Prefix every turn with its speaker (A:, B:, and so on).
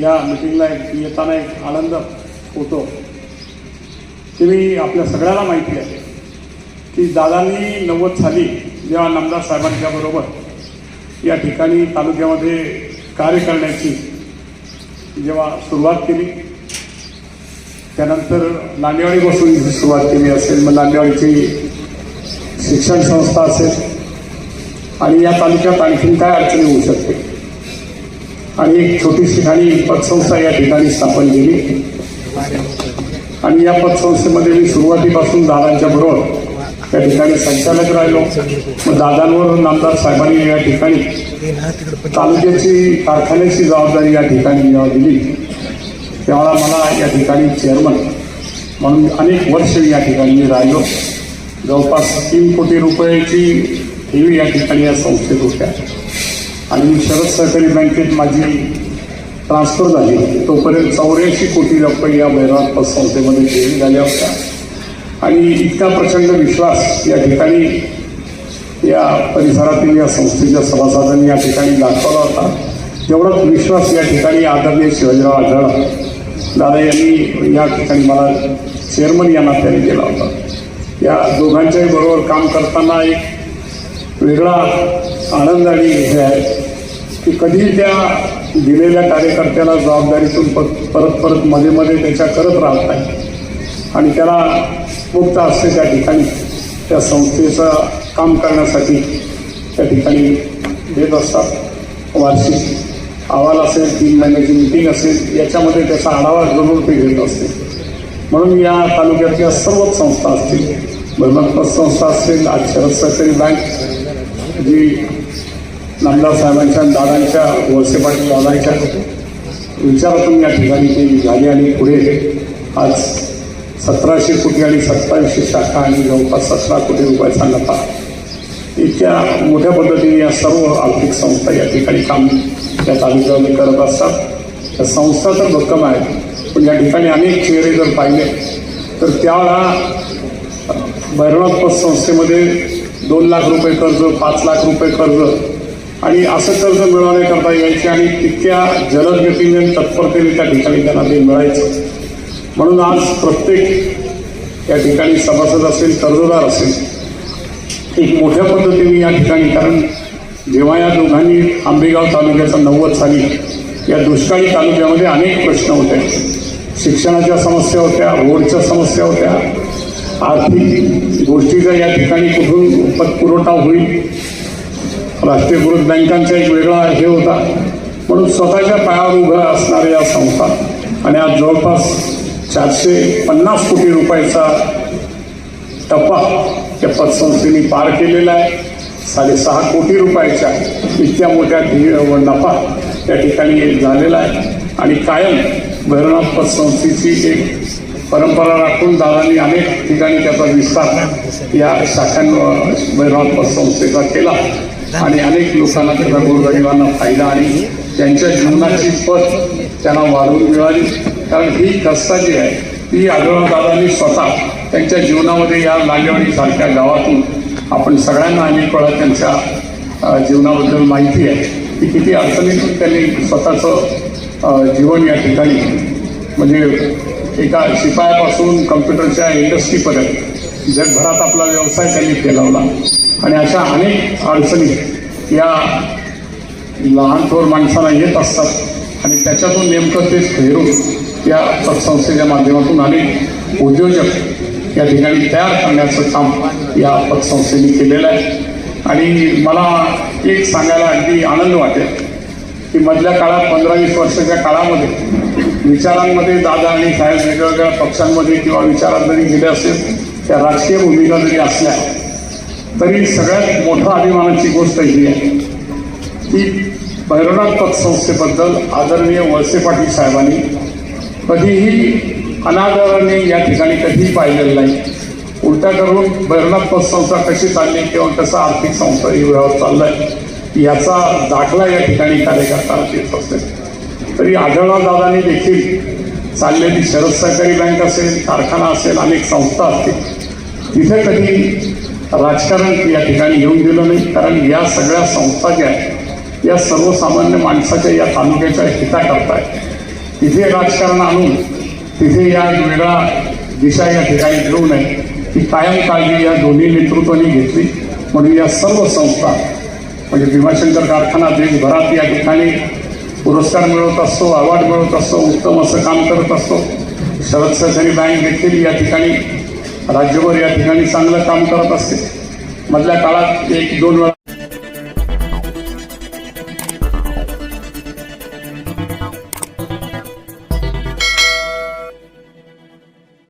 A: या मिटिंगला एक येताना एक आनंद होतो. की मी आपल्या सगळ्याला माहिती आहे की दादांनी नव्वद साली जेव्हा नामदार साहेबांच्या बरोबर या ठिकाणी तालुक्यामध्ये कार्य करण्याची जेव्हा सुरुवात केली त्यानंतर नांदेवाडीपासून सुरुवात केली असेल मग नांदेवाडीची शिक्षण संस्था असेल आणि या तालुक्यात आणखीन काय अडचणी होऊ शकते आणि एक छोटीशी खाली पतसंस्था या ठिकाणी स्थापन केली. आणि या पतसंस्थेमध्ये मी सुरुवातीपासून दादांच्या बरोबर त्या ठिकाणी संचालक राहिलो. मग दादांवर नामदार साहेबांनी या ठिकाणी तालुक्याची कारखान्याची जबाबदारी या ठिकाणी जेव्हा दिली. तेव्हा मला या ठिकाणी चेअरमन म्हणून अनेक वर्ष या ठिकाणी मी राहिलो. जवळपास तीन कोटी रुपयाची ठेवी या ठिकाणी या संस्थेत होत्या आणि शरद सहकारी बँकेत माझी ट्रान्सफर झाली. तोपर्यंत चौऱ्याऐंशी कोटी रुपये या भैरवात पतसंस्थेमध्ये ठेवी झाल्या होत्या आणि इतका प्रचंड विश्वास या ठिकाणी या परिसरातील या संस्थेच्या सभासदांनी या ठिकाणी दाखवला होता. तेवढाच विश्वास या ठिकाणी आदरणीय शिवाजीराव आढळला दादा यांनी या ठिकाणी मला चेअरमन या नात्याने केला होता. या दोघांच्याही बरोबर काम करताना एक वेगळा आनंद आणि हे आहे. की कधी त्या दिलेल्या कार्यकर्त्याला जबाबदारीतून परत परत मध्ये मध्ये त्याच्या करत राहत नाही. आणि त्याला मुक्त असते त्या ठिकाणी त्या संस्थेचं काम करण्यासाठी त्या ठिकाणी देत असतात. वार्षिक अहवाल असेल तीन महिन्याची मिटिंग असेल याच्यामध्ये त्याचा आढावा जरूर ते घेत असते. म्हणून या तालुक्यातल्या सर्वच संस्था असतील भरमत संस्था असेल आज शरद सहकारी बँक जी नामदार साहेबांच्या दादांच्या वळसे पाटील दादांच्या विचारातून या ठिकाणी ती झाली आणि पुढे आज सतराशे कोटी आणि सत्तावीसशे शाखा आणि जवळपास सतरा कोटी रुपयाचा नफा. इतक्या मोठ्या पद्धतीने या सर्व आर्थिक संस्था या ठिकाणी काम त्या तालुक्यामध्ये करत असतात. त्या संस्था तर भक्कम आहेत पण या ठिकाणी अनेक चेहरे जर पाहिले तर त्यावेळा भैरवनाथ पतसंस्थेमध्ये दोन लाख रुपये कर्ज पाच लाख रुपये कर्ज आणि असं कर्ज मिळवण्याकरता यायचे आणि तितक्या जलद गतीने तत्परतेने त्या ठिकाणी त्यांना ते मिळायचं. म्हणून आज प्रत्येक या ठिकाणी सभासद असेल कर्जदार असेल एक मोठ्या पद्धतीने या ठिकाणी कारण जेव्हा या दोघांनी आंबेगाव तालुक्याचा नव्वद साली या दुष्काळी तालुक्यामध्ये अनेक प्रश्न होते. शिक्षणाच्या समस्या होत्या रोडच्या समस्या होत्या. आर्थिक गोष्टीचा या ठिकाणी कुठून पतपुरवठा होईल? राष्ट्रीयकृत बँकांचा एक वेगळा हे होता. म्हणून स्वतःच्या पायावर उभ्या असणाऱ्या या संस्था आणि आज जवळपास चारशे पन्नास कोटी रुपयाचा टप्पा त्या पतसंस्थेने पार केलेला आहे. साडेसहा कोटी रुपयाच्या इतक्या मोठ्या नफा त्या ठिकाणी झालेला आहे. आणि कायम भैरवनाथ पतसंस्थेची एक परंपरा राखून दादांनी अनेक ठिकाणी त्याचा विस्तार या शाखांवर भैरवनाथ पतसंस्थेचा केला. आणि अनेक लोकांना त्याचा गोरगरिबांना फायदा आणि त्यांच्या जीवनाची पत त्यांना वाढवून मिळाली. कारण ही कष्टाची आहे ती आढळूनदारांनी स्वतः त्यांच्या जीवनामध्ये या नागेवाडीसारख्या गावातून आपण सगळ्यांना अनेक वेळा त्यांच्या जीवनाबद्दल माहिती आहे. की किती अडचणीतून त्यांनी स्वतःचं जीवन या ठिकाणी म्हणजे एका शिपायापासून कम्प्युटरच्या इंडस्ट्रीपर्यंत जगभरात आपला व्यवसाय त्यांनी केला होता. आणि अशा अनेक अडचणी या लहान थोर माणसाला येत असतात. आणि त्याच्यातून नेमकं ते फेरून या पतसंस्थेच्या माध्यमातून अनेक उद्योजक या ठिकाणी तयार करण्याचं काम या पतसंस्थेने केलेलं आहे. आणि मला एक सांगायला अगदी आनंद वाटेल की मधल्या काळात पंधरा वीस वर्षाच्या काळामध्ये विचारांमध्ये दादा आणि साहेब वेगवेगळ्या पक्षांमध्ये किंवा विचारात जरी गेले असेल त्या राजकीय भूमिका जरी असल्या तरी सगळ्यात मोठं अभिमानाची गोष्ट ही आहे की भैरवनाथ पतसंस्थेबद्दल आदरणीय वळसे पाटील साहेबांनी कधीही अनादराने या ठिकाणी कधीही पाहिलेलं नाही. उलटा करून भैरवनाथ पतसंस्था कशी चालली किंवा कसं आर्थिक संस्था ही व्यवहार चाललाय याचा दाखला या ठिकाणी कार्यकर्ता देत असते. तरी आढळराव देखील चाललेली शरद सहकारी बँक असेल कारखाना असेल अनेक संस्था असतील. तिथे कधी राजकारण या ठिकाणी येऊन दिलं नाही. कारण या सगळ्या संस्था ज्या आहेत या सर्वसामान्य माणसाच्या या तालुक्याच्या हिताकरता आहेत. तिथे राजकारण आणून तिथे या वेगळा दिशा या ठिकाणी घेऊ नये ती कायम काळजी या दोन्ही नेतृत्वाने घेतली. म्हणून या सर्व संस्था म्हणजे भीमाशंकर कारखाना देशभरात या ठिकाणी पुरस्कार मिळवत असतो अवॉर्ड मिळवत असतो उत्तम असं काम करत असतो. शरद सहकारी बँक देखील या ठिकाणी राज्यभर या ठिकाणी चांगलं काम करत असते. मधल्या काळात एक दोन वेळा